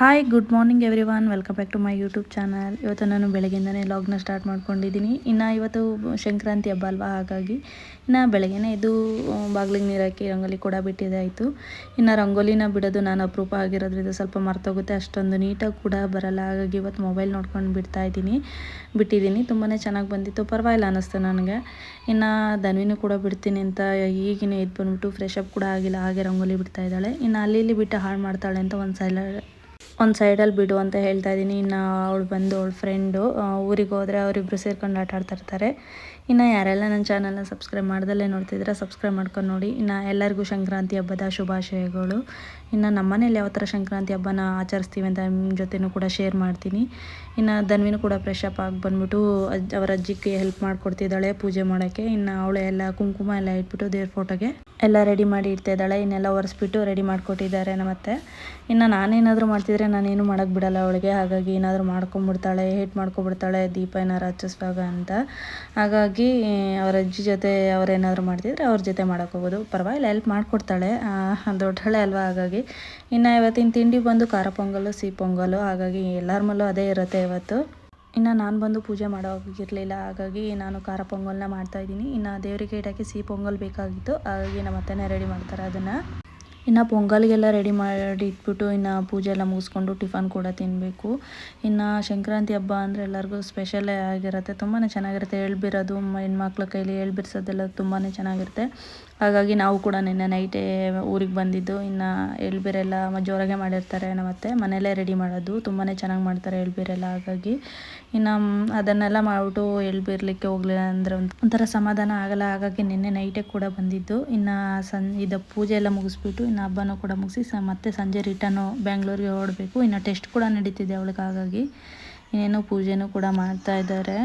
Hi good morning everyone welcome back to my YouTube channel ಇವತ್ತು ನಾನು ಬೆಳಗ್ಗೆಯಿಂದನೇ ಲಾಗ್ನ start ಮಾಡ್ಕೊಂಡಿದ್ದೀನಿ. ಇನ್ನು ಇವತ್ತು ಸಂಕ್ರಾಂತಿ ಹಬ್ಬ ಅಲ್ವಾ, ಹಾಗಾಗಿ ಇನ್ನು ಬೆಳಗ್ಗೆನೇ ಇದು ಬಾಗಿಲಿಗೆ ನೀರು ಹಾಕಿ ರಂಗೋಲಿ ಕೂಡ ಬಿಟ್ಟಿದ್ದಾಯಿತು ಇನ್ನು ರಂಗೋಲಿನ ಬಿಡೋದು ನಾನು ಅಪರೂಪ ಆಗಿರೋದ್ರಿಂದ ಸ್ವಲ್ಪ ಮರ್ತೋಗುತ್ತೆ. ಅಷ್ಟೊಂದು ನೀಟಾಗಿ ಕೂಡ ಬರಲ್ಲ. ಹಾಗಾಗಿ ಇವತ್ತು ಮೊಬೈಲ್ ನೋಡ್ಕೊಂಡು ಬಿಡ್ತಾ ಇದ್ದೀನಿ. ಬಿಟ್ಟಿದ್ದೀನಿ. ತುಂಬಾ ಚೆನ್ನಾಗಿ ಬಂದಿತ್ತು. ಪರವಾಗಿಲ್ಲ ಅನ್ನಿಸ್ತು ನನಗೆ. ಇನ್ನು ಧನ್ವಿನೂ ಕೂಡ ಬಿಡ್ತೀನಿ ಅಂತ ಈಗಿನ ಇದು ಬಂದ್ಬಿಟ್ಟು ಫ್ರೆಶ್ ಕೂಡ ಆಗಿಲ್ಲ. ಹಾಗೆ ರಂಗೋಲಿ ಬಿಡ್ತಾ ಇದ್ದಾಳೆ. ಇನ್ನು ಅಲ್ಲಿ ಇಲ್ಲಿ ಬಿಟ್ಟು ಹಾಳು ಮಾಡ್ತಾಳೆ ಅಂತ ಒಂದು ಸೈಲ ಒಂದು ಸೈಡಲ್ಲಿ ಬಿಡು ಅಂತ ಹೇಳ್ತಾ ಇದ್ದೀನಿ. ಇನ್ನು ಅವಳು ಬಂದು ಅವಳ ಫ್ರೆಂಡು ಊರಿಗೆ ಹೋದರೆ ಅವರಿಬ್ಬರು ಸೇರ್ಕೊಂಡು ಆಟ ಆಡ್ತಾ ಇರ್ತಾರೆ. ಇನ್ನು ಯಾರೆಲ್ಲ ನನ್ನ ಚಾನಲ್ನ ಸಬ್ಸ್ಕ್ರೈಬ್ ಮಾಡ್ದಲ್ಲೇ ನೋಡ್ತಿದ್ರೆ ಸಬ್ಸ್ಕ್ರೈಬ್ ಮಾಡ್ಕೊಂಡು ನೋಡಿ. ಇನ್ನು ಎಲ್ಲರಿಗೂ ಸಂಕ್ರಾಂತಿ ಹಬ್ಬದ ಶುಭಾಶಯಗಳು. ಇನ್ನು ನಮ್ಮನೇಲಿ ಯಾವ ಥರ ಸಂಕ್ರಾಂತಿ ಹಬ್ಬನ ಆಚರಿಸ್ತೀವಿ ಅಂತ ನಿಮ್ಮ ಜೊತೆನೂ ಕೂಡ ಶೇರ್ ಮಾಡ್ತೀನಿ. ಇನ್ನು ಧನ್ವಿನೂ ಕೂಡ ಫ್ರೆಶ್ ಅಪ್ ಆಗಿ ಬಂದ್ಬಿಟ್ಟು ಅಜ್ಜ ಅವರ ಅಜ್ಜಿಗೆ ಹೆಲ್ಪ್ ಮಾಡಿಕೊಡ್ತಿದ್ದಾಳೆ ಪೂಜೆ ಮಾಡೋಕ್ಕೆ ಇನ್ನು ಅವಳೆ ಎಲ್ಲ ಕುಂಕುಮ ಎಲ್ಲ ಇಟ್ಬಿಟ್ಟು ದೇವ್ರ ಫೋಟೋಗೆ ಎಲ್ಲ ರೆಡಿ ಮಾಡಿ ಇಡ್ತಾ ಇದ್ದಾಳೆ. ಇನ್ನೆಲ್ಲ ಒರೆಸ್ಬಿಟ್ಟು ರೆಡಿ ಮಾಡಿಕೊಟ್ಟಿದ್ದಾರೆ ಮತ್ತೆ ಇನ್ನು ನಾನೇನಾದರೂ ಮಾಡ್ತಿದ್ರೆ ನಾನೇನು ಮಾಡೋಕ್ಕೆ ಬಿಡಲ್ಲ ಅವಳಿಗೆ. ಹಾಗಾಗಿ ಏನಾದರೂ ಮಾಡ್ಕೊಂಬಿಡ್ತಾಳೆ, ಹೇಟ್ ಮಾಡ್ಕೊಬಿಡ್ತಾಳೆ, ದೀಪ ಏನಾರು ಹಚ್ಚಿಸುವಾಗ ಅಂತ. ಹಾಗಾಗಿ ಅವ್ರ ಅಜ್ಜಿ ಜೊತೆ ಅವರೇನಾದರೂ ಮಾಡ್ತಿದ್ರೆ ಅವ್ರ ಜೊತೆ ಮಾಡೋಕ್ಕೋಗೋದು ಪರವಾಗಿಲ್ಲ ಹೆಲ್ಪ್ ಮಾಡಿಕೊಡ್ತಾಳೆ. ದೊಡ್ಡಳೆ ಅಲ್ವಾ, ಹಾಗಾಗಿ. ಇನ್ನು ಇವತ್ತಿನ ತಿಂಡಿ ಬಂದು ಖಾರ ಪೊಂಗಲು, ಸಿಹಿ ಪೊಂಗಲು, ಹಾಗಾಗಿ ಎಲ್ಲರ ಮಲ್ಲೂ ಅದೇ ಇರುತ್ತೆ ಇವತ್ತು. ಇನ್ನು ನಾನು ಬಂದು ಪೂಜೆ ಮಾಡೋಗಿರಲಿಲ್ಲ ಹಾಗಾಗಿ ನಾನು ಖಾರ ಪೊಂಗಲ್ನ ಮಾಡ್ತಾಯಿದ್ದೀನಿ ಇನ್ನು ದೇವರಿಗೆ ಇಡೋಕ್ಕೆ ಸಿಹಿ ಪೊಂಗಲ್ ಬೇಕಾಗಿತ್ತು, ಹಾಗಾಗಿ ನಮ್ಮ ಅತ್ತೆನೇ ರೆಡಿ ಮಾಡ್ತಾರೆ ಅದನ್ನು. ಇನ್ನು ಪೊಂಗಲ್ಗೆಲ್ಲ ರೆಡಿ ಮಾಡಿ ಇಟ್ಬಿಟ್ಟು ಇನ್ನು ಪೂಜೆ ಎಲ್ಲ ಮುಗಿಸ್ಕೊಂಡು ಟಿಫನ್ ಕೂಡ ತಿನ್ನಬೇಕು ಇನ್ನು ಸಂಕ್ರಾಂತಿ ಹಬ್ಬ ಅಂದರೆ ಎಲ್ಲರಿಗೂ ಸ್ಪೆಷಲೇ ಆಗಿರುತ್ತೆ. ತುಂಬಾ ಚೆನ್ನಾಗಿರುತ್ತೆ. ಎಳ್ಬಿರೋದು ಹೆಣ್ಮಕ್ಳ ಕೈಲಿ ಎಳ್ಬಿರ್ಸೋದೆಲ್ಲ ತುಂಬಾ ಚೆನ್ನಾಗಿರುತ್ತೆ. ಹಾಗಾಗಿ ನಾವು ಕೂಡ ನಿನ್ನೆ ನೈಟೇ ಊರಿಗೆ ಬಂದಿದ್ದು. ಇನ್ನು ಎಳ್ಬೀರೆಲ್ಲ ಜೋರಾಗೆ ಮಾಡಿರ್ತಾರೆ ನಮ್ಮತ್ತೆ. ಮನೆಯಲ್ಲೇ ರೆಡಿ ಮಾಡೋದು. ತುಂಬಾ ಚೆನ್ನಾಗಿ ಮಾಡ್ತಾರೆ ಎಳ್ಬೀರೆಲ್ಲ. ಹಾಗಾಗಿ ಇನ್ನು ಅದನ್ನೆಲ್ಲ ಮಾಡಿಬಿಟ್ಟು ಎಳ್ಬಿರ್ಲಿಕ್ಕೆ ಹೋಗಲಿಲ್ಲ ಅಂದರೆ ಒಂಥರ ಸಮಾಧಾನ ಆಗಲ್ಲ. ಹಾಗಾಗಿ ನಿನ್ನೆ ನೈಟೇ ಕೂಡ ಬಂದಿದ್ದು. ಇನ್ನು ಸಂ ಇದು ಪೂಜೆ ಎಲ್ಲ ಮುಗಿಸ್ಬಿಟ್ಟು ಇನ್ನು ಹಬ್ಬನೂ ಕೂಡ ಮುಗಿಸಿ ಸ ಮತ್ತೆ ಸಂಜೆ ರಿಟರ್ನು ಬ್ಯಾಂಗ್ಳೂರಿಗೆ ಓಡಬೇಕು ಇನ್ನು ಟೆಸ್ಟ್ ಕೂಡ ನಡೀತಿದೆ ಅವಳಿಗೆ. ಹಾಗಾಗಿ ಇನ್ನೇನು ಪೂಜೆನೂ ಕೂಡ ಮಾಡ್ತಾ ಇದ್ದಾರೆ.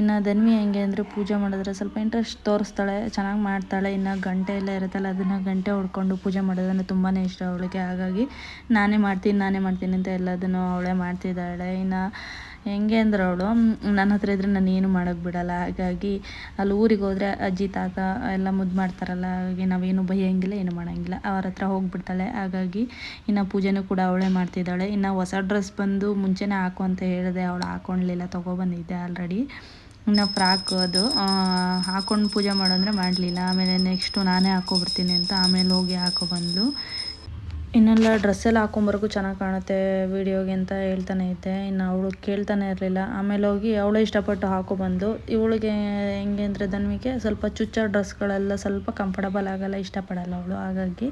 ಇನ್ನು ಧನ್ವಿ ಹೆಂಗೆ ಅಂದರೆ ಪೂಜೆ ಮಾಡಿದ್ರೆ ಸ್ವಲ್ಪ ಇಂಟ್ರೆಸ್ಟ್ ತೋರಿಸ್ತಾಳೆ, ಚೆನ್ನಾಗಿ ಮಾಡ್ತಾಳೆ, ಇನ್ನು ಗಂಟೆ ಎಲ್ಲ ಇರುತ್ತಲ್ಲ, ಅದನ್ನು ಗಂಟೆ ಹೊಡ್ಕೊಂಡು ಪೂಜೆ ಮಾಡೋದಂದ್ರೆ ತುಂಬಾ ಇಷ್ಟ ಅವಳಿಗೆ. ಹಾಗಾಗಿ ನಾನೇ ಮಾಡ್ತೀನಿ ನಾನೇ ಮಾಡ್ತೀನಿ ಅಂತ ಎಲ್ಲದನ್ನು ಅವಳೇ ಮಾಡ್ತಿದ್ದಾಳೆ. ಇನ್ನು ಹೆಂಗೆ ಅಂದ್ರೆ ಅವಳು ನನ್ನ ಹತ್ರ ಇದ್ದರೆ ನಾನು ಏನು ಮಾಡೋಕ್ಕೆ ಬಿಡಲ್ಲ. ಹಾಗಾಗಿ ಅಲ್ಲಿ ಊರಿಗೆ ಹೋದರೆ ಅಜ್ಜಿ, ತಾತ ಎಲ್ಲ ಮುದ್ದು ಮಾಡ್ತಾರಲ್ಲ, ಹಾಗಾಗಿ ನಾವೇನು ಬೈಯೋಂಗಿಲ್ಲ, ಏನು ಮಾಡೋಂಗಿಲ್ಲ. ಅವ್ರ ಹತ್ರ ಹೋಗಿಬಿಡ್ತಾಳೆ. ಹಾಗಾಗಿ ಇನ್ನು ಪೂಜೆನೂ ಕೂಡ ಅವಳೇ ಮಾಡ್ತಿದ್ದಾಳೆ. ಇನ್ನು ಹೊಸ ಡ್ರೆಸ್ ಬಂದು ಮುಂಚೆನೇ ಹಾಕು ಅಂತ ಹೇಳಿದೆ. ಅವಳು ಹಾಕೊಳ್ಲಿಲ್ಲ ತೊಗೊಬಂದಿದ್ದೆ ಆಲ್ರೆಡಿ ಇನ್ನು ಫ್ರಾಕ್ ಅದು. ಹಾಕೊಂಡು ಪೂಜೆ ಮಾಡೋಂದ್ರೆ ಮಾಡಲಿಲ್ಲ. ಆಮೇಲೆ ನೆಕ್ಸ್ಟು ನಾನೇ ಹಾಕೊಬರ್ತೀನಿ ಅಂತ ಆಮೇಲೆ ಹೋಗಿ ಹಾಕೊಬಂದ್ಲು ಇನ್ನೆಲ್ಲ ಡ್ರೆಸ್ಸೆಲ್ಲ ಹಾಕೊಂಬರ್ಗು ಚೆನ್ನಾಗಿ ಕಾಣುತ್ತೆ ವೀಡಿಯೋಗೆ ಅಂತ ಹೇಳ್ತಾನೆ ಐತೆ ಇನ್ನು ಅವಳು ಕೇಳ್ತಾನೆ ಇರಲಿಲ್ಲ. ಆಮೇಲೆ ಹೋಗಿ ಅವಳೇ ಇಷ್ಟಪಟ್ಟು ಹಾಕೊಬಂದು ಇವಳಿಗೆ ಹೆಂಗೆ ಅಂದರೆ ಧನ್ವಿಗೆ ಸ್ವಲ್ಪ ಚುಚ್ಚ ಡ್ರೆಸ್ಗಳೆಲ್ಲ ಸ್ವಲ್ಪ ಕಂಫರ್ಟಬಲ್ ಆಗಲ್ಲ, ಇಷ್ಟಪಡಲ್ಲ ಅವಳು. ಹಾಗಾಗಿ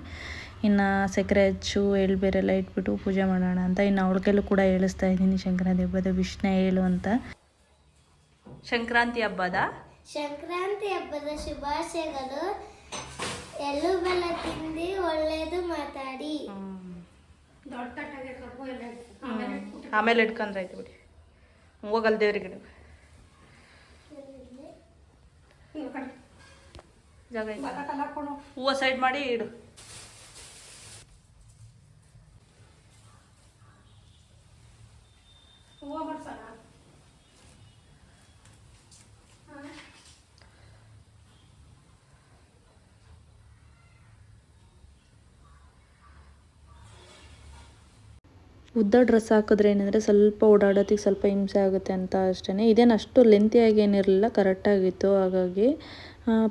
ಇನ್ನು ಸಕ್ಕರೆ ಹಚ್ಚು ಎಳ್ಬೇರೆಲ್ಲ ಇಟ್ಬಿಟ್ಟು ಪೂಜೆ ಮಾಡೋಣ ಅಂತ ಇನ್ನು ಅವಳ ಕೈಲೂ ಕೂಡ ಹೇಳಿಸ್ತಾ ಇದ್ದೀನಿ. ಶಂಕರ ದೇವದ ವಿಷ್ಣು ಹೇಳು ಅಂತ. ಸಂಕ್ರಾಂತಿ ಹಬ್ಬದ? ಸಂಕ್ರಾಂತಿ ಹಬ್ಬದ ಶುಭಾಶಯಗಳು. ಎಳ್ಳು ಬೆಲ್ಲ ತಿಂದು ಒಳ್ಳೇದು ಮಾತಾಡಿ. ಆಮೇಲೆ ಇಟ್ಕೊಂಡ್ರೆ ಆಯ್ತು ಬಿಡಿ. ಹೋಗಲ್ ದೇವ್ರಿಗೆ ಇಡ ಜಾಗ ಹೂವು ಸೈಡ್ ಮಾಡಿ ಇಡು. ಉದ್ದ ಡ್ರೆಸ್ ಹಾಕಿದ್ರೆ ಏನಂದರೆ ಸ್ವಲ್ಪ ಓಡಾಡೋದಕ್ಕೆ ಸ್ವಲ್ಪ ಹಿಂಸೆ ಆಗುತ್ತೆ ಅಂತ ಅಷ್ಟೇ ಇದೇನು ಅಷ್ಟು ಲೆಂತಿಯಾಗಿ ಏನಿರಲಿಲ್ಲ ಕರೆಕ್ಟಾಗಿತ್ತು ಹಾಗಾಗಿ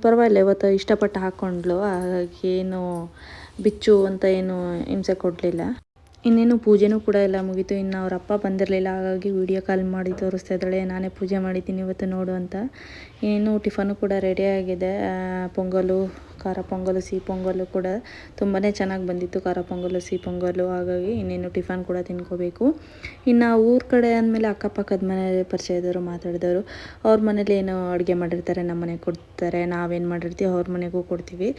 ಪರವಾಗಿಲ್ಲ, ಇವತ್ತು ಇಷ್ಟಪಟ್ಟು ಹಾಕ್ಕೊಂಡ್ಲು ಹಾಗಾಗಿ ಏನು ಬಿಚ್ಚು ಅಂತ ಏನು ಹಿಂಸೆ ಕೊಡಲಿಲ್ಲ. ಇನ್ನೇನು ಪೂಜೆನೂ ಕೂಡ ಎಲ್ಲ ಮುಗೀತು. ಇನ್ನು ಅವ್ರ ಅಪ್ಪ ಬಂದಿರಲಿಲ್ಲ. ಹಾಗಾಗಿ ವಿಡಿಯೋ ಕಾಲ್ ಮಾಡಿ ತೋರಿಸ್ತಾ ಇದ್ದಾಳೆ. ನಾನೇ ಪೂಜೆ ಮಾಡಿದ್ದೀನಿ ಇವತ್ತು ನೋಡು ಅಂತ. ಇನ್ನೇನು ಟಿಫನು ಕೂಡ ರೆಡಿ ಆಗಿದೆ. ಪೊಂಗಲು ಖಾರ ಪೊಂಗಲು, ಸಿಹಿ ಪೊಂಗಲು ಕೂಡ ತುಂಬಾ ಚೆನ್ನಾಗಿ ಬಂದಿತ್ತು ಖಾರ ಪೊಂಗಲು, ಸಿಹಿ ಪೊಂಗಲು. ಹಾಗಾಗಿ ಇನ್ನೇನು ಟಿಫನ್ ಕೂಡ ತಿನ್ಕೋಬೇಕು. ಇನ್ನು ಊರ ಕಡೆ ಅಂದಮೇಲೆ ಅಕ್ಕಪಕ್ಕದ ಮನೆ ಪರಿಚಯದವರು ಮಾತಾಡಿದವರು. ಅವ್ರ ಮನೇಲಿ ಏನೋ ಅಡುಗೆ ಮಾಡಿರ್ತಾರೆ ನಮ್ಮ ಮನೆಗೆ ಕೊಡ್ತಾರೆ. ನಾವೇನು ಮಾಡಿರ್ತೀವಿ, ಅವ್ರ ಮನೆಗೂ ಕೊಡ್ತೀವಿ.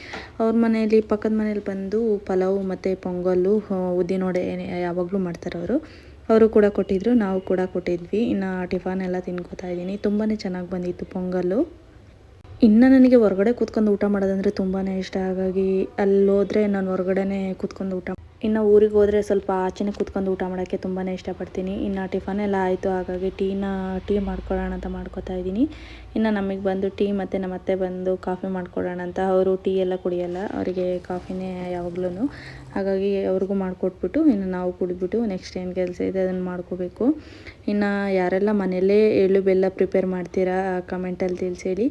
ಅವ್ರ ಮನೆಯಲ್ಲಿ, ಪಕ್ಕದ ಮನೇಲಿ ಬಂದು ಪಲಾವು ಮತ್ತು ಪೊಂಗಲ್ಲು ಉದ್ದಿನೋಡೆ ಯಾವಾಗಲೂ ಮಾಡ್ತಾರೆ ಅವರು. ಅವರು ಕೂಡ ಕೊಟ್ಟಿದ್ರು, ನಾವು ಕೂಡ ಕೊಟ್ಟಿದ್ವಿ. ಇನ್ನು ಟಿಫನ್ ಎಲ್ಲ ತಿನ್ಕೋತಾ ಇದ್ದೀನಿ. ತುಂಬಾ ಚೆನ್ನಾಗಿ ಬಂದಿತ್ತು ಪೊಂಗಲ್ಲು ಇನ್ನು ನನಗೆ ಹೊರಗಡೆ ಕೂತ್ಕೊಂಡು ಊಟ ಮಾಡೋದಂದರೆ ತುಂಬಾ ಇಷ್ಟ. ಹಾಗಾಗಿ ಅಲ್ಲಿ ಹೋದರೆ ನಾನು ಹೊರಗಡೆನೇ ಕೂತ್ಕೊಂಡು ಊಟ ಇನ್ನು ಊರಿಗೆ ಹೋದರೆ ಸ್ವಲ್ಪ ಆಚೆನೇ ಕೂತ್ಕೊಂಡು ಊಟ ಮಾಡೋಕ್ಕೆ ತುಂಬಾ ಇಷ್ಟಪಡ್ತೀನಿ. ಇನ್ನು ಟಿಫನ್ ಎಲ್ಲ ಆಯಿತು, ಹಾಗಾಗಿ ಟೀನ, ಟೀ ಮಾಡ್ಕೊಳ್ಳೋಣ ಅಂತ ಮಾಡ್ಕೊತಾ ಇದ್ದೀನಿ. ಇನ್ನು ನಮಗೆ ಬಂದು ಟೀ ಮತ್ತು ನಮ್ಮ ಅತ್ತೆ ಬಂದು ಕಾಫಿ ಮಾಡ್ಕೊಡೋಣ ಅಂತ. ಅವರು ಟೀ ಎಲ್ಲ ಕುಡಿಯೋಲ್ಲ, ಅವರಿಗೆ ಕಾಫಿನೇ ಯಾವಾಗ್ಲೂ ಹಾಗಾಗಿ ಅವ್ರಿಗೂ ಮಾಡಿಕೊಟ್ಬಿಟ್ಟು, ಇನ್ನು ನಾವು ಕುಡಿದ್ಬಿಟ್ಟು ನೆಕ್ಸ್ಟ್ ಏನು ಕೆಲಸ ಇದೆ ಅದನ್ನು ಮಾಡ್ಕೋಬೇಕು. ಇನ್ನು ಯಾರೆಲ್ಲ ಮನೆಯಲ್ಲೇ ಎಳ್ಳು, ಬೆಲ್ಲ ಪ್ರಿಪೇರ್ ಮಾಡ್ತೀರಾ ಕಮೆಂಟಲ್ಲಿ ಹೇಳಿ.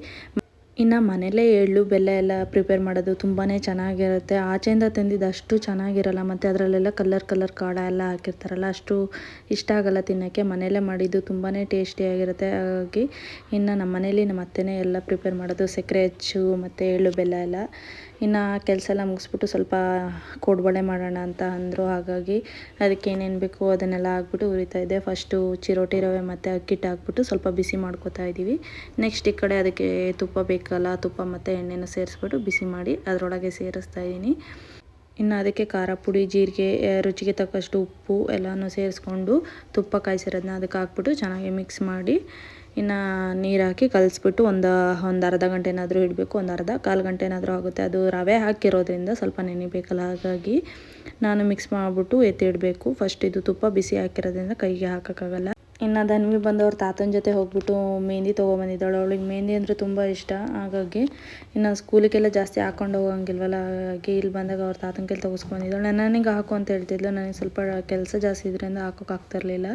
ಇನ್ನು ಮನೆಯಲ್ಲೇ ಎಳ್ಳು, ಬೆಲ್ಲ ಎಲ್ಲ ಪ್ರಿಪೇರ್ ಮಾಡೋದು ತುಂಬಾ ಚೆನ್ನಾಗಿರುತ್ತೆ. ಆಚೆಯಿಂದ ತಂದಿದ್ದು ಅಷ್ಟು ಚೆನ್ನಾಗಿರಲ್ಲ, ಮತ್ತು ಅದರಲ್ಲೆಲ್ಲ ಕಲರ್ ಕಲರ್ ಕಾಡ ಎಲ್ಲ ಹಾಕಿರ್ತಾರಲ್ಲ, ಅಷ್ಟು ಇಷ್ಟ ಆಗಲ್ಲ ತಿನ್ನೋಕ್ಕೆ. ಮನೆಯಲ್ಲೇ ಮಾಡಿದ್ದು ತುಂಬಾ ಟೇಸ್ಟಿಯಾಗಿರುತ್ತೆ ಹಾಗಾಗಿ ಇನ್ನು ನಮ್ಮ ಮನೇಲಿ ನಮ್ಮ ಅತ್ತೆನೇ ಎಲ್ಲ ಪ್ರಿಪೇರ್ ಮಾಡೋದು. ಸಕ್ಕರೆ ಹೆಚ್ಚು, ಮತ್ತು ಎಳ್ಳು, ಬೆಲ್ಲ ಎಲ್ಲ. ಇನ್ನು ಕೆಲಸ ಎಲ್ಲ ಮುಗಿಸ್ಬಿಟ್ಟು ಸ್ವಲ್ಪ ಕೋಡ್ಬಳೆ ಮಾಡೋಣ ಅಂತ ಅಂದರು. ಹಾಗಾಗಿ ಅದಕ್ಕೆ ಏನೇನು ಬೇಕು ಅದನ್ನೆಲ್ಲ ಹಾಕ್ಬಿಟ್ಟು ಹುರಿತಾ ಇದ್ದೆ. ಫಸ್ಟು ಚಿರೋಟಿ ರವೆ ಮತ್ತು ಅಕ್ಕಿಟ್ಟು ಹಾಕ್ಬಿಟ್ಟು ಸ್ವಲ್ಪ ಬಿಸಿ ಮಾಡ್ಕೊತಾ ಇದ್ದೀವಿ. ನೆಕ್ಸ್ಟ್ ಈ ಕಡೆ ಅದಕ್ಕೆ ತುಪ್ಪ ಬೇಕಲ್ಲ, ತುಪ್ಪ ಮತ್ತು ಎಣ್ಣೆನ ಸೇರಿಸ್ಬಿಟ್ಟು ಬಿಸಿ ಮಾಡಿ ಅದರೊಳಗೆ ಸೇರಿಸ್ತಾ ಇದ್ದೀನಿ. ಇನ್ನು ಅದಕ್ಕೆ ಖಾರ ಪುಡಿ, ಜೀರಿಗೆ ರುಚಿಗೆ ತಕ್ಕಷ್ಟು ಉಪ್ಪು ಎಲ್ಲನೂ ಸೇರಿಸ್ಕೊಂಡು ತುಪ್ಪ ಕಾಯಿಸಿರೋದನ್ನ ಅದಕ್ಕೆ ಹಾಕ್ಬಿಟ್ಟು ಚೆನ್ನಾಗಿ ಮಿಕ್ಸ್ ಮಾಡಿ ಇನ್ನು ನೀರು ಹಾಕಿ ಕಲಿಸ್ಬಿಟ್ಟು ಒಂದು ಒಂದು ಅರ್ಧ ಗಂಟೆನಾದರೂ ಇಡಬೇಕು, ಒಂದು ಅರ್ಧ ಕಾಲು ಗಂಟೆನಾದರೂ ಆಗುತ್ತೆ. ಅದು ರವೆ ಹಾಕಿರೋದ್ರಿಂದ ಸ್ವಲ್ಪ ನೆನಿಬೇಕಲ್ಲ ಹಾಗಾಗಿ ನಾನು ಮಿಕ್ಸ್ ಮಾಡಿಬಿಟ್ಟು ಎತ್ತಿಡಬೇಕು ಫಸ್ಟ್ ಇದು ತುಪ್ಪ ಬಿಸಿ ಹಾಕಿರೋದ್ರಿಂದ ಕೈಗೆ ಹಾಕೋಕ್ಕಾಗಲ್ಲ. ಇನ್ನು ಧನ್ವಿ ಬಂದವ್ರ ತಾತನ ಜೊತೆ ಹೋಗ್ಬಿಟ್ಟು ಮೆಹಂದಿ ತೊಗೊಬಂದಿದ್ದಾಳೆ. ಅವಳಿಗೆ ಮೆಹಂದಿ ಅಂದರೆ ತುಂಬ ಇಷ್ಟ. ಹಾಗಾಗಿ ಇನ್ನು ಸ್ಕೂಲಿಗೆಲ್ಲ ಜಾಸ್ತಿ ಹಾಕೊಂಡು ಹೋಗಂಗಿಲ್ವಲ್ಲ ಹಾಗಾಗಿ ಇಲ್ಲಿ ಬಂದಾಗ ಅವ್ರ ತಾತನ ಕೈಲಿ ತೊಗೊಸ್ಕೊಂಡಿದ್ದಾಳೆ ನನಗೆ ಹಾಕು ಅಂತ ಹೇಳ್ತಿದ್ಲು. ನನಗೆ ಸ್ವಲ್ಪ ಕೆಲಸ ಜಾಸ್ತಿ ಇದರಿಂದ ಹಾಕೋಕೆ ಆಗ್ತಿರ್ಲಿಲ್ಲ.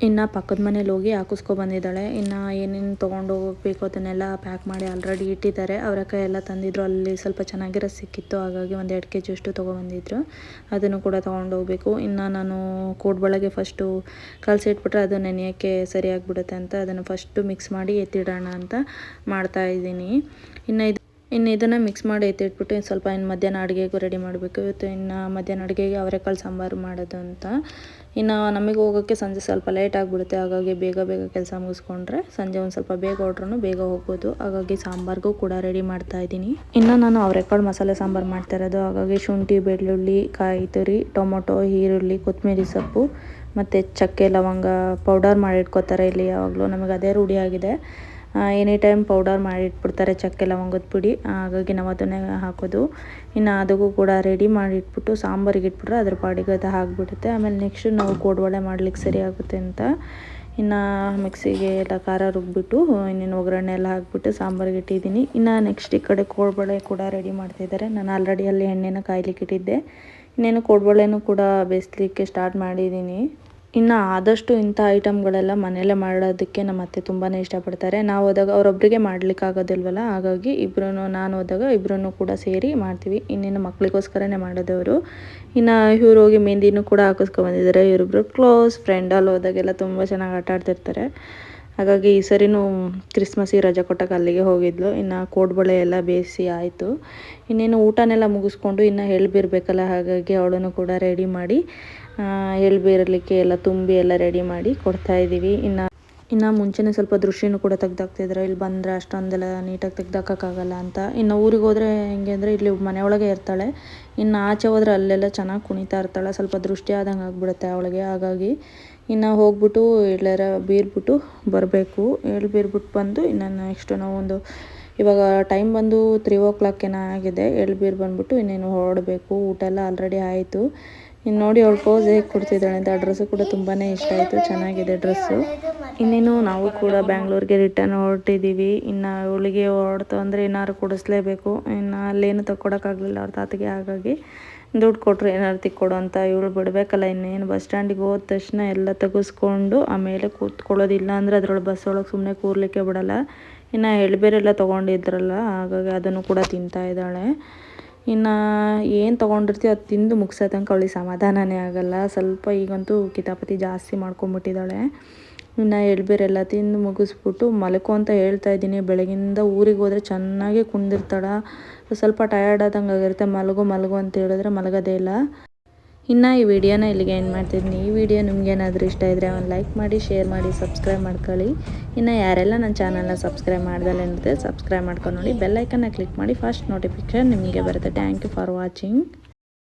ಇನ್ನು ಪಕ್ಕದ ಮನೇಲಿ ಹೋಗಿ ಹಾಕಿಸ್ಕೊ ಬಂದಿದ್ದಾಳೆ. ಇನ್ನು ಏನೇನು ತೊಗೊಂಡು ಹೋಗ್ಬೇಕು ಅದನ್ನೆಲ್ಲ ಪ್ಯಾಕ್ ಮಾಡಿ ಆಲ್ರೆಡಿ ಇಟ್ಟಿದ್ದಾರೆ. ಅವರ ಎಲ್ಲ ತಂದಿದ್ರು. ಅಲ್ಲಿ ಸ್ವಲ್ಪ ಚೆನ್ನಾಗಿರೋ ಸಿಕ್ಕಿತ್ತು. ಹಾಗಾಗಿ ಒಂದು ಎರಡು ಕೆ ಜಿ ಅಷ್ಟು ತೊಗೊಬಂದಿದ್ರು ಅದನ್ನು ಕೂಡ ತೊಗೊಂಡು ಹೋಗಬೇಕು. ಇನ್ನು ನಾನು ಕೋಡ್ಬಳಗೆ ಫಸ್ಟು ಕಲಸಿಟ್ಬಿಟ್ರೆ ಅದು ನೆನೆಯೋಕ್ಕೆ ಸರಿಯಾಗಿಬಿಡುತ್ತೆ ಅಂತ ಅದನ್ನು ಫಸ್ಟು ಮಿಕ್ಸ್ ಮಾಡಿ ಎತ್ತಿಡೋಣ ಅಂತ ಮಾಡ್ತಾ ಇದ್ದೀನಿ. ಇನ್ನು ಇದು, ಇನ್ನು ಇದನ್ನು ಮಿಕ್ಸ್ ಮಾಡಿ ಎತ್ತಿಟ್ಬಿಟ್ಟು ಸ್ವಲ್ಪ ಇನ್ನು ಮಧ್ಯಾಹ್ನ ಅಡುಗೆಗೂ ರೆಡಿ ಮಾಡಬೇಕು. ಇವತ್ತು ಇನ್ನು ಮಧ್ಯಾಹ್ನ ಅಡುಗೆಗೆ ಅವರೆಕಾಳು ಸಾಂಬಾರು ಮಾಡೋದು ಅಂತ. ಇನ್ನು ನಮಗೆ ಹೋಗೋಕ್ಕೆ ಸಂಜೆ ಸ್ವಲ್ಪ ಲೇಟ್ ಆಗಿಬಿಡುತ್ತೆ. ಹಾಗಾಗಿ ಬೇಗ ಬೇಗ ಕೆಲಸ ಮುಗಿಸ್ಕೊಂಡ್ರೆ ಸಂಜೆ ಒಂದು ಸ್ವಲ್ಪ ಬೇಗ ಹೊಟ್ರೂ ಬೇಗ ಹೋಗ್ಬೋದು. ಹಾಗಾಗಿ ಸಾಂಬಾರಿಗೂ ಕೂಡ ರೆಡಿ ಮಾಡ್ತಾ ಇದ್ದೀನಿ. ಇನ್ನು ನಾನು ಅವರೆಕಾಳು ಮಸಾಲೆ ಸಾಂಬಾರು ಮಾಡ್ತಾ ಇರೋದು. ಹಾಗಾಗಿ ಶುಂಠಿ, ಬೆಳ್ಳುಳ್ಳಿ, ಕಾಯಿ ತುರಿ, ಟೊಮೊಟೊ, ಈರುಳ್ಳಿ ಕೊತ್ತಂಬರಿ ಸೊಪ್ಪು ಮತ್ತು ಚಕ್ಕೆ, ಲವಂಗ ಪೌಡರ್ ಮಾಡಿಟ್ಕೋತಾರೆ ಇಲ್ಲಿ ಯಾವಾಗಲೂ. ನಮಗೆ ಅದೇ ರೂಢಿಯಾಗಿದೆ ಎನಿ ಟೈಮ್ ಪೌಡರ್ ಮಾಡಿ ಇಟ್ಬಿಡ್ತಾರೆ ಚಕ್ಕೆ ಲವಂಗದ ಪುಡಿ ಹಾಗಾಗಿ ನಾವು ಅದನ್ನೇ ಹಾಕೋದು. ಇನ್ನು ಅದಕ್ಕೂ ಕೂಡ ರೆಡಿ ಮಾಡಿ ಇಟ್ಬಿಟ್ಟು ಸಾಂಬಾರಿಗೆ ಇಟ್ಬಿಟ್ರೆ ಅದ್ರ ಪಾಡಿಗೆ ಅದು ಆಗಿಬಿಡುತ್ತೆ. ಆಮೇಲೆ ನೆಕ್ಸ್ಟ್ ನಾವು ಕೋಡುಬಳೆ ಮಾಡ್ಲಿಕ್ಕೆ ಸರಿ ಆಗುತ್ತೆ ಅಂತ. ಇನ್ನು ಮಿಕ್ಸಿಗೆ ಎಲ್ಲ ಖಾರ ರುಬ್ಬಿಟ್ಟು, ಇನ್ನೇನು ಒಗ್ಗರಣೆ ಎಲ್ಲ ಹಾಕ್ಬಿಟ್ಟು ಸಾಂಬಾರಿಗೆ ಇಟ್ಟಿದ್ದೀನಿ. ಇನ್ನು ನೆಕ್ಸ್ಟ್ ಈ ಕಡೆ ಕೋಡ್ಬಳೆ ಕೂಡ ರೆಡಿ ಮಾಡ್ತಿದ್ದಾರೆ. ನಾನು ಆಲ್ರೆಡಿ ಅಲ್ಲಿ ಎಣ್ಣೆನ ಕಾಯ್ಲಿಕ್ಕೆ ಇಟ್ಟಿದ್ದೆ. ಇನ್ನೇನು ಕೋಡ್ಬಳೆನೂ ಕೂಡ ಬೇಯಿಸ್ಲಿಕ್ಕೆ ಸ್ಟಾರ್ಟ್ ಮಾಡಿದ್ದೀನಿ. ಇನ್ನು ಆದಷ್ಟು ಇಂಥ ಐಟಮ್ಗಳೆಲ್ಲ ಮನೆಯಲ್ಲೇ ಮಾಡೋದಕ್ಕೆ ನಮ್ಮ ಅತ್ತೆ ತುಂಬಾ ಇಷ್ಟಪಡ್ತಾರೆ. ನಾವು ಹೋದಾಗ ಅವರೊಬ್ಬರಿಗೆ ಮಾಡ್ಲಿಕ್ಕೆ ಆಗೋದಿಲ್ವಲ್ಲ ಹಾಗಾಗಿ ಇಬ್ಬರೂ ನಾನು ಹೋದಾಗ ಇಬ್ಬರೂ ಕೂಡ ಸೇರಿ ಮಾಡ್ತೀವಿ. ಇನ್ನೇನು ಮಕ್ಕಳಿಗೋಸ್ಕರನೇ ಮಾಡೋದವರು. ಇನ್ನು ಇವ್ರು ಹೋಗಿ ಮೆಹಂದಿನೂ ಕೂಡ ಹಾಕಿಸ್ಕೊಂಡ್ಬಂದಿದ್ದಾರೆ ಇವರಿಬ್ರು ಕ್ಲೋಸ್ ಫ್ರೆಂಡ್ ಅಲ್ಲಿ ಹೋದಾಗೆಲ್ಲ ತುಂಬ ಚೆನ್ನಾಗಿ ಆಟ ಆಡ್ತಿರ್ತಾರೆ ಹಾಗಾಗಿ ಈ ಸರಿನೂ ಕ್ರಿಸ್ಮಸ್ಸಿಗೆ ರಜೆ ಕೊಟ್ಟಾಗ ಅಲ್ಲಿಗೆ ಹೋಗಿದ್ಲು. ಇನ್ನು ಕೋಡ್ಬಳೆ ಎಲ್ಲ ಬೇಯಿಸಿ ಆಯಿತು. ಇನ್ನೇನು ಊಟನೆಲ್ಲ ಮುಗಿಸ್ಕೊಂಡು ಇನ್ನು ಎಳ್ಬಿರ್ಬೇಕಲ್ಲ, ಹಾಗಾಗಿ ಅವಳನ್ನು ಕೂಡ ರೆಡಿ ಮಾಡಿ ಎಳ್ಬಿರಲಿಕ್ಕೆ ಎಲ್ಲ ತುಂಬಿ ಎಲ್ಲ ರೆಡಿ ಮಾಡಿ ಕೊಡ್ತಾ ಇದ್ದೀವಿ. ಇನ್ನು ಇನ್ನು ಮುಂಚೆನೇ ಸ್ವಲ್ಪ ದೃಶ್ಯನೂ ಕೂಡ ತೆಗ್ದಾಕ್ತಿದ್ರು ಇಲ್ಲಿ ಬಂದರೆ ಅಷ್ಟೊಂದೆಲ್ಲ ನೀಟಾಗಿ ತೆಗ್ದಾಕೋಕ್ಕಾಗಲ್ಲ ಅಂತ. ಇನ್ನು ಊರಿಗೆ ಹೋದರೆ ಹೆಂಗೆ ಅಂದರೆ ಇಲ್ಲಿ ಮನೆಯೊಳಗೆ ಇರ್ತಾಳೆ. ಇನ್ನು ಆಚೆ ಹೋದ್ರೆ ಅಲ್ಲೆಲ್ಲ ಚೆನ್ನಾಗಿ ಕುಣಿತಾ ಇರ್ತಾಳೆ, ಸ್ವಲ್ಪ ದೃಷ್ಟಿ ಆದಂಗೆ ಆಗಿಬಿಡುತ್ತೆ ಅವಳಿಗೆ. ಹಾಗಾಗಿ ಇನ್ನು ಹೋಗ್ಬಿಟ್ಟು ಎಲ್ಲರ ಬೀರ್ಬಿಟ್ಟು ಬರಬೇಕು. ಎಳ್ಳು ಬೀರ್ಬಿಟ್ಟು ಬಂದು ಇನ್ನು ನೆಕ್ಸ್ಟ್ ನಾವು ಒಂದು ಇವಾಗ ಟೈಮ್ ಬಂದು ತ್ರೀ ಓ ಕ್ಲಾಕ್ ಏನೋ ಆಗಿದೆ ಎಳ್ಳು ಬೀರ್ ಬಂದ್ಬಿಟ್ಟು ಇನ್ನೇನು ಹೊರಡಬೇಕು. ಊಟ ಎಲ್ಲ ಆಲ್ರೆಡಿ ಆಯಿತು. ಇನ್ನು ನೋಡಿ ಅವ್ಳು ಪೋಸ್ ಹೇಗೆ ಕೊಡ್ತಿದ್ದಾಳೆ ಅಂತ. ಆ ಡ್ರೆಸ್ಸು ಕೂಡ ತುಂಬಾ ಇಷ್ಟ ಆಯಿತು, ಚೆನ್ನಾಗಿದೆ ಡ್ರೆಸ್ಸು ಇನ್ನೇನು ನಾವು ಕೂಡ ಬ್ಯಾಂಗ್ಳೂರಿಗೆ ರಿಟರ್ನ್ ಹೊರಟಿದ್ದೀವಿ ಇನ್ನು ಅವಳಿಗೆ ಹೊರಡ್ತು ಅಂದರೆ ಏನಾದ್ರು ಕೊಡಿಸ್ಲೇಬೇಕು. ಇನ್ನು ಅಲ್ಲೇನು ತಗೊಳಕ್ಕಾಗಲಿಲ್ಲ ಅವ್ರ ತಾತಿಗೆ. ಹಾಗಾಗಿ ದುಡ್ಡು ಕೊಟ್ಟರು ಏನಾರು ತಿಕ್ಕೊಡು ಅಂತ ಇವಳು ಬಿಡಬೇಕಲ್ಲ. ಇನ್ನೇನು ಬಸ್ ಸ್ಟ್ಯಾಂಡಿಗೆ ಹೋದ ತಕ್ಷಣ ಎಲ್ಲ ತೆಗೆಸ್ಕೊಂಡು ಆಮೇಲೆ ಕೂತ್ಕೊಳ್ಳೋದಿಲ್ಲ ಅಂದರೆ ಅದರೊಳಗೆ ಬಸ್ ಒಳಗೆ ಸುಮ್ಮನೆ ಕೂರ್ಲಿಕ್ಕೆ ಬಿಡಲ್ಲ. ಇನ್ನು ಎಳ್ಬೇರೆಲ್ಲ ತೊಗೊಂಡಿದ್ರಲ್ಲ, ಹಾಗಾಗಿ ಅದನ್ನು ಕೂಡ ತಿಂತಾ ಇದ್ದಾಳೆ. ಇನ್ನು ಏನು ತೊಗೊಂಡಿರ್ತೀವಿ ಅದು ತಿಂದು ಮುಗಿಸೋ ತನಕ ಅವಳಿಗೆ ಸಮಾಧಾನನೇ ಆಗಲ್ಲ. ಸ್ವಲ್ಪ ಈಗಂತೂ ಕಿತಾಪತಿ ಜಾಸ್ತಿ ಮಾಡ್ಕೊಂಬಿಟ್ಟಿದ್ದಾಳೆ ಇನ್ನು ಎಳ್ಬೇರೆಲ್ಲ ತಿಂದು ಮುಗಿಸ್ಬಿಟ್ಟು ಮಲಕು ಅಂತ ಹೇಳ್ತಾ ಇದ್ದೀನಿ. ಬೆಳಗಿಂದ ಊರಿಗೆ ಹೋದರೆ ಚೆನ್ನಾಗಿ ಕುಂದಿರ್ತಾಳೆ. ಸ್ವಲ್ಪ ಟಯರ್ಡ್ ಆದಂಗೆ ಆಗಿರುತ್ತೆ. ಮಲಗು ಮಲಗು ಅಂತ ಹೇಳಿದ್ರೆ ಮಲಗೋದೇ ಇಲ್ಲ. ಇನ್ನು ಈ ವಿಡಿಯೋನ ಇಲ್ಲಿಗೆ ಏನು ಮಾಡ್ತಿದ್ದೀನಿ. ಈ ವಿಡಿಯೋ ನಿಮ್ಗೇನಾದರೂ ಇಷ್ಟ ಇದ್ದರೆ ಒಂದು ಲೈಕ್ ಮಾಡಿ ಶೇರ್ ಮಾಡಿ ಸಬ್ಸ್ಕ್ರೈಬ್ ಮಾಡ್ಕೊಳ್ಳಿ. ಇನ್ನು ಯಾರೆಲ್ಲ ನನ್ನ ಚಾನಲ್ನ ಸಬ್ಸ್ಕ್ರೈಬ್ ಮಾಡ್ದಲ್ಲ ಏನಿರುತ್ತೆ ಸಬ್ಸ್ಕ್ರೈಬ್ ಮಾಡ್ಕೊಂಡು ನೋಡಿ ಬೆಲ್ಲೈಕನ್ನ ಕ್ಲಿಕ್ ಮಾಡಿ ಫಸ್ಟ್ ನೋಟಿಫಿಕೇಷನ್ ನಿಮಗೆ ಬರುತ್ತೆ. Thank you for watching